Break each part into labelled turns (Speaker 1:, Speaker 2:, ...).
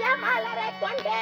Speaker 1: தந்தைய மலரை கொண்டு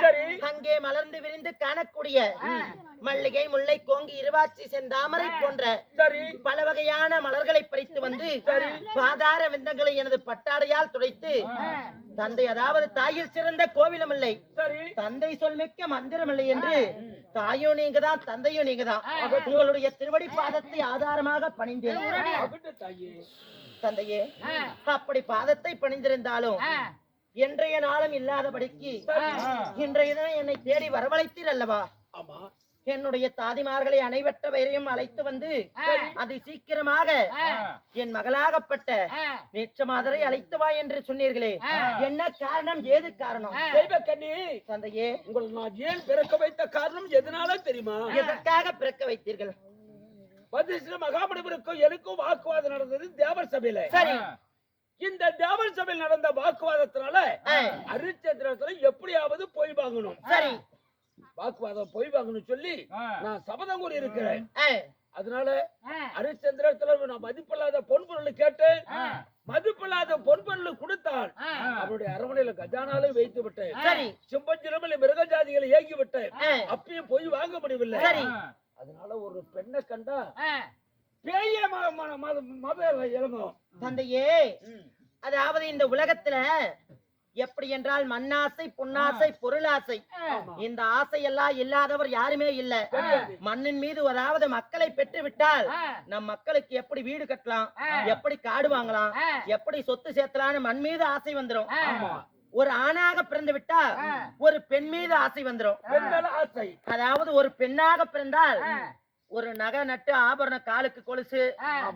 Speaker 2: சரி.
Speaker 3: அங்கே மலர்ந்து விரிந்து காணக்கூடிய மல்லிகை முல்லை கோங்கி இருவாச்சி செந்தாமரை போன்ற பல வகையான மலர்களை பறித்து வந்து பாதார விந்தங்களை எனது பட்டாடையால் துடைத்து தந்தை அதாவது தாயில் சிறந்த கோவிலமில்லை
Speaker 2: சரி.
Speaker 3: தந்தை சொல்மிக்க மந்திரமில்லை என்று தாயோ நீங்கதான் தந்தையோ நீங்கதான். உங்களுடைய திருவடி பாதத்தை ஆதாரமாக பணிந்தேன். தந்தையே அப்படி பாதத்தை பணிந்திருந்தாலும் என்றைய நாளும் இல்லாதபடிக்கு இன்றைய தினம் என்னை தேடி வரவழைத்தீர் அல்லவா?
Speaker 2: ஆமா.
Speaker 3: என்னுடைய தாதிமார்களை அனைவற்றவரையும் அழைத்து வந்து அது சீக்கிரமாக என் மகளாகப்பட்ட நேற்று மாதரை அழைத்து வா என்று சொன்னீர்களே. என்ன காரணம்? ஏது காரணம்?
Speaker 2: தெய்வக்கண்ணி
Speaker 3: தந்தையே
Speaker 2: உங்களை நான் ஏன் பிறக்க வைத்த காரணம் எதனால தெரியுமா?
Speaker 3: எதற்காக பிறக்க வைத்தீர்கள்?
Speaker 2: மகாபலிபுருக்கும் எனக்கும் வாக்குவாதம் நடந்தது தேவர் சபையில.
Speaker 3: சரி.
Speaker 2: இந்த தேவர் சபையில் நடந்த வாக்குவாதத்தினால அரிச்சந்திரத்துல எப்படியாவது போய் வாங்கணும்.
Speaker 3: சரி.
Speaker 2: வாக்குவாதம் போய் வாங்கணும் சொல்லி நான் சபதம் கூறி இருக்கிறேன் அதனால ஹரிச்சந்திரத்துல நான் மதிப்பில்லாத பொன் பொருள் கேட்டேன் மதிப்பில்லாத பொன் பொருள் கொடுத்தான் அவருடைய அரண்மனையில கஜானாலும் வைத்து விட்டேன்
Speaker 3: சரி.
Speaker 2: சிம்பஞ்சிரமில் மிருக ஜாதிகளை ஏகி விட்டேன் அப்பயும் போய் வாங்க முடியவில்லை.
Speaker 3: சரி.
Speaker 2: அதனால ஒரு பெண்ணை கண்டா பேய ம- ம- ம- மத இறங்கும்
Speaker 3: தந்தையே அதாவது இந்த உலகத்துல எப்படி என்றால் மண்ணாசை பொன்னாசை பொருளாசை. இந்த ஆசை எல்லாம் இல்லாதவர் யாருமே இல்ல. மண்ணின் மீது அதாவது மக்களை பெற்று விட்டால் நம் மக்களுக்கு எப்படி வீடு கட்டலாம் எப்படி காடு வாங்கலாம் எப்படி சொத்து சேர்த்தலாம்னு மண் மீது ஆசை வந்துரும்.
Speaker 2: ஆமா.
Speaker 3: ஒரு ஆணாக பிறந்து விட்டா ஒரு பெண் மீது ஆசை வந்துரும்.
Speaker 2: பெண் மேல ஆசை.
Speaker 3: அதாவது ஒரு பெண்ணாக பிறந்தால் ஒரு நகை நட்டு ஆபரண காலுக்கு கொலுசு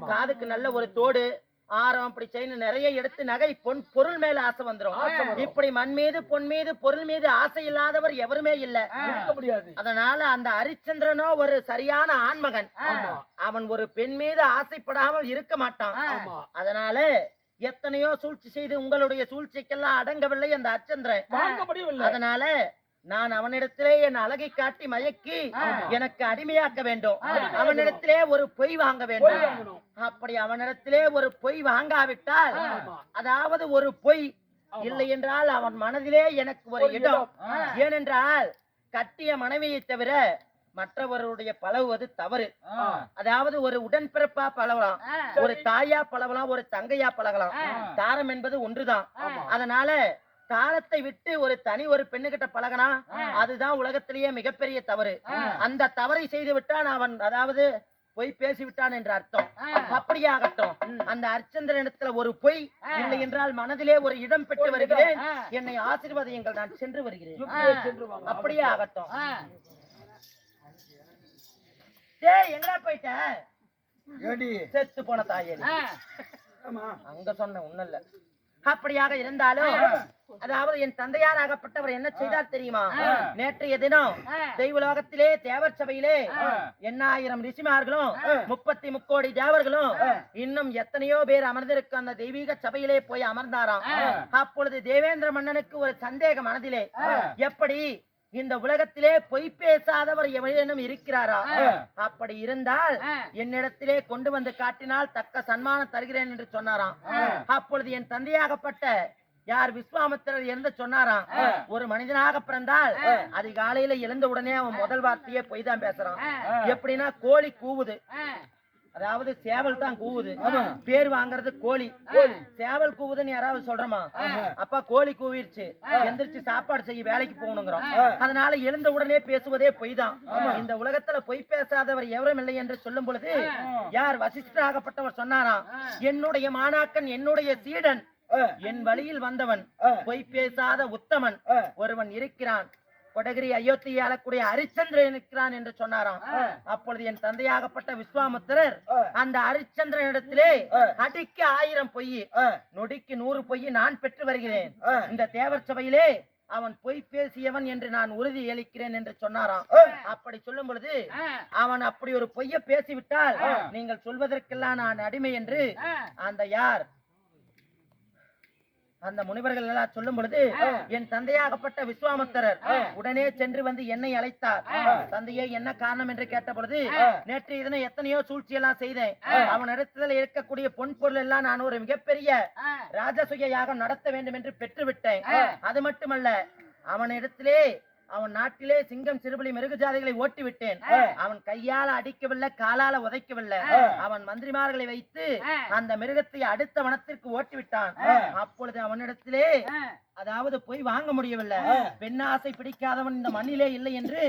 Speaker 3: காதுக்கு நல்ல ஒரு தோடு ஆரம் அப்படி செயின் நிறைய எடுத்து நகை பொன் பொருள் மேல ஆசை வந்துரும். இப்படி மண் மீது பொன் மீது பொருள் மீது ஆசை இல்லாதவர் எவருமே இல்ல.
Speaker 2: இருக்க முடியாது.
Speaker 3: அதனால அந்த ஹரிச்சந்திரனோ ஒரு சரியான ஆண்மகன்.
Speaker 2: ஆமா.
Speaker 3: அவன் ஒரு பெண் மீது ஆசைப்படாமல் இருக்க மாட்டான்.
Speaker 2: ஆமா.
Speaker 3: அதனால எத்தனையோ சூழ்ச்சி செய்து உங்களுடைய சூழ்ச்சிக்கெல்லாம் அடங்கவில்லை அந்த அச்சந்திரன் அதனால நான் அவனிடத்திலே என் அழகை காட்டி மயக்கி எனக்கு அடிமையாக்க வேண்டும். அவனிடத்திலே ஒரு பொய் வாங்க வேண்டும். அப்படி அவனிடத்திலே ஒரு பொய் வாங்காவிட்டால் அதாவது ஒரு பொய் இல்லை என்றால் அவன் மனதிலே எனக்கு ஒரு இடம். ஏனென்றால் கட்டிய மனைவியை தவிர மற்றவருடைய பழகுவது தவறு. அதாவது ஒரு உடன்பிறப்பா பழகலாம். ஒரு தாயா பழகலாம் ஒரு தங்கையா பழகலாம். தாரம் என்பது ஒன்றுதான். அதனால காலத்தை விட்டு ஒரு தனி ஒரு பெண்ணுகிட்ட பழகனா அதுதான் உலகத்திலேயே மிகப்பெரிய தவறு. அந்த தவறை செய்து விட்டான் அவன் அதாவது பொய் பேசி விட்டான் என்ற அர்த்தம். அப்படியே ஆகட்டும் அந்த அர்ச்சந்திரனிடத்துல ஒரு பொய் இல்லை என்றால் மனதிலே ஒரு இடம் பெற்று வருகிறேன். என்னை ஆசீர்வாதங்கள் நான் சென்று வருகிறேன். அப்படியே ஆகட்டும் டேய் எங்கடா போயிட்ட?
Speaker 2: ஏடி
Speaker 3: செத்து போன தாயே அங்க சொன்ன ஒண்ணும் இல்ல அப்படியாக இருந்தாலும் அதாவது என் தந்தையார் ஆகப்பட்டவர் என்ன செய்தார் தெரியுமா? நேற்றைய தினம் தெய்வலோகத்திலே தேவர் சபையிலே எண்ணாயிரம் ரிஷிமார்களும் முப்பத்தி முக்கோடி தேவர்களும் இன்னும் எத்தனையோ பேர் அமர்ந்திருக்கும் அந்த தெய்வீக சபையிலே போய் அமர்ந்தாராம். அப்பொழுது தேவேந்திர மன்னனுக்கு ஒரு சந்தேகம் மனதிலே. எப்படி இந்த உலகத்திலே பொய் பேசாதவர் எவரேனும் இருக்கிறாரா? அப்படி இருந்தால் என்னிடத்திலே கொண்டு வந்து காட்டினால் தக்க சன்மானம் தருகிறேன் என்று சொன்னாராம். அப்பொழுது என் தந்தையாகப்பட்ட யார் விஸ்வாமித்திரர் என்று சொன்னாராம் ஒரு மனிதனாக பிறந்தால் அதிகாலையில எழுந்த உடனே அவன் முதல் வார்த்தையே பொய் தான் பேசுறான். எப்படின்னா கோழி கூவுது. அதாவது சேவல் தான் கூவுது. பேர் வாங்குறது கோழி. சேவல் கூவுதுன்னு யாராவது சொல்றோமா? அப்பா கோழி கூவிருச்சு. எந்திரிச்சு சாப்பாடு செய்ய வேலைக்கு போகணுங்கிறோம். அதனால எழுந்த உடனே பேசுவதே பொய் தான். இந்த உலகத்துல பொய் பேசாதவர் எவரும் இல்லை என்று சொல்லும் பொழுது யார் வசிஷ்டராகப்பட்டவர் சொன்னாராம் என்னுடைய மாணாக்கன் என்னுடைய சீடன். என் வழியில் வந்தவன் பொய் பேசாத உத்தமன். ஒருவன் இருக்கிறான். கொடகிரி அயோத்தியை ஆளக்கூடிய ஹரிச்சந்திரன் இருக்கிறான் என்று சொன்னாராம். அப்பொழுது என் தந்தையாகப்பட்ட விஸ்வாமித்திரர் அந்த ஹரிச்சந்திரனிடத்திலே அடிக்கு ஆயிரம் பொய் நொடிக்கு நூறு பொய் நான் பெற்று வருகிறேன். இந்த தேவர் சபையிலே அவன் பொய் பேசியவன் என்று நான் உறுதி அளிக்கிறேன் என்று சொன்னாராம். அப்படி சொல்லும் பொழுது அவன் அப்படி ஒரு பொய்ய பேசிவிட்டால் நீங்கள் சொல்வதற்கெல்லாம் நான் அடிமை என்று அந்த யார் அந்த முனிவர்கள் எல்லாம் சொல்லும் பொழுது என் தந்தையாகப்பட்ட விஸ்வாமித்திரர் உடனே சென்று வந்து என்னை அழைத்தார். தந்தையே என்ன காரணம் என்று கேட்ட பொழுது நேற்று இதனை எத்தனையோ சூழ்ச்சி எல்லாம் செய்தேன் அவனிடத்தில் இருக்கக்கூடிய பொன் பொருள் எல்லாம் நான் ஒரு மிகப்பெரிய ராஜசுய யாகம் நடத்த வேண்டும் என்று பெற்றுவிட்டேன். அது மட்டுமல்ல அவனிடத்திலே அவன் நாட்டிலே சிங்கம் சிறுபலி மிருக ஜாதிகளை ஓட்டி விட்டேன் அவன் கையால அடிக்கவில்லை காலால உதைக்கவில்லை. அவன் மந்திரிமார்களை வைத்து அந்த மிருகத்தை அடுத்த வனத்திற்கு ஓட்டி விட்டான் அப்பொழுது அவனிடத்திலே அதாவது போய் வாங்க முடியவில்லை. பெண்ணாசை பிடிக்காதவன் இந்த மண்ணிலே இல்லை என்று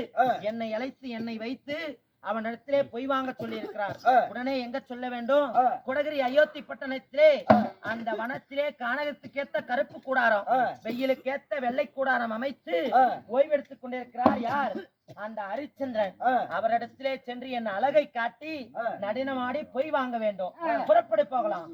Speaker 3: என்னை அழைத்து என்னை வைத்து அவனிடத்திலே பொய் வாங்க சொல்லி இருக்கிறார் உடனே எங்க சொல்ல வேண்டும்? குடகிரி அயோத்தி பட்டணத்திலே அந்த வனத்திலே கானகத்துக்கேத்த கருப்பு கூடாரம் வெயிலுக்கேத்த வெள்ளை கூடாரம் அமைத்து ஓய்வெடுத்துக் கொண்டிருக்கிறார் யார்? அந்த ஹரிச்சந்திரன் அவரிடத்திலே சென்று என் அழகை காட்டி நடனமாடி பொய் வாங்க வேண்டும். புறப்படு போகலாம்.